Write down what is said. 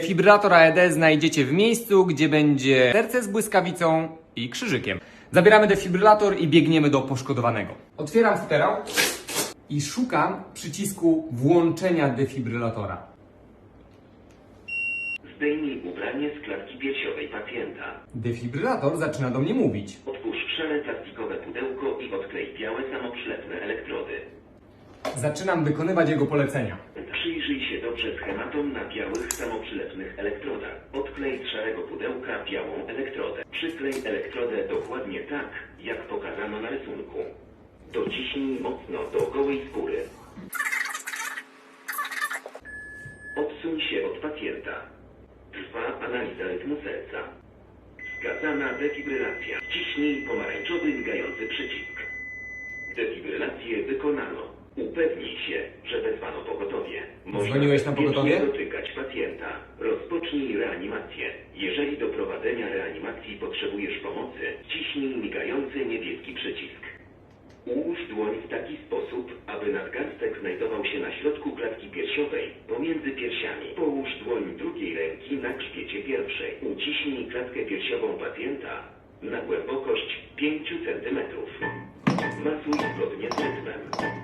Fibrator AED znajdziecie w miejscu, gdzie będzie serce z błyskawicą i krzyżykiem. Zabieramy defibrylator i biegniemy do poszkodowanego. Otwieram futerał i szukam przycisku włączenia defibrylatora. Zdejmij ubranie z klatki piersiowej pacjenta. Defibrylator zaczyna do mnie mówić. Otwórz szare plastikowe pudełko i odklej białe samoprzylepne elektrody. Zaczynam wykonywać jego polecenia. Przyjrzyj się dobrze schematom na białych samoprzylepnych elektrodach. Odklej z szarego pudełka białą elektrodę. Przyklej elektrodę dokładnie tak, jak pokazano na rysunku. Dociśnij mocno do gołej skóry. Odsuń się od pacjenta. Trwa analiza rytmu serca. Wskazana defibrylacja. Wciśnij pomarańczowy migający przycisk. Defibrylację wykonano. Upewnij się, że wezwano pogotowie. Można Dzwoniłeś na bezpiecznie pogotowie? Płacjenta. Rozpocznij reanimację. Jeżeli do prowadzenia reanimacji potrzebujesz pomocy, wciśnij migający niebieski przycisk. Ułóż dłoń w taki sposób, aby nadgarstek znajdował się na środku klatki piersiowej, pomiędzy piersiami. Połóż dłoń drugiej ręki na grzbiecie pierwszej. Uciśnij klatkę piersiową pacjenta na głębokość 5 cm. Masuj zgodnie z rytmem.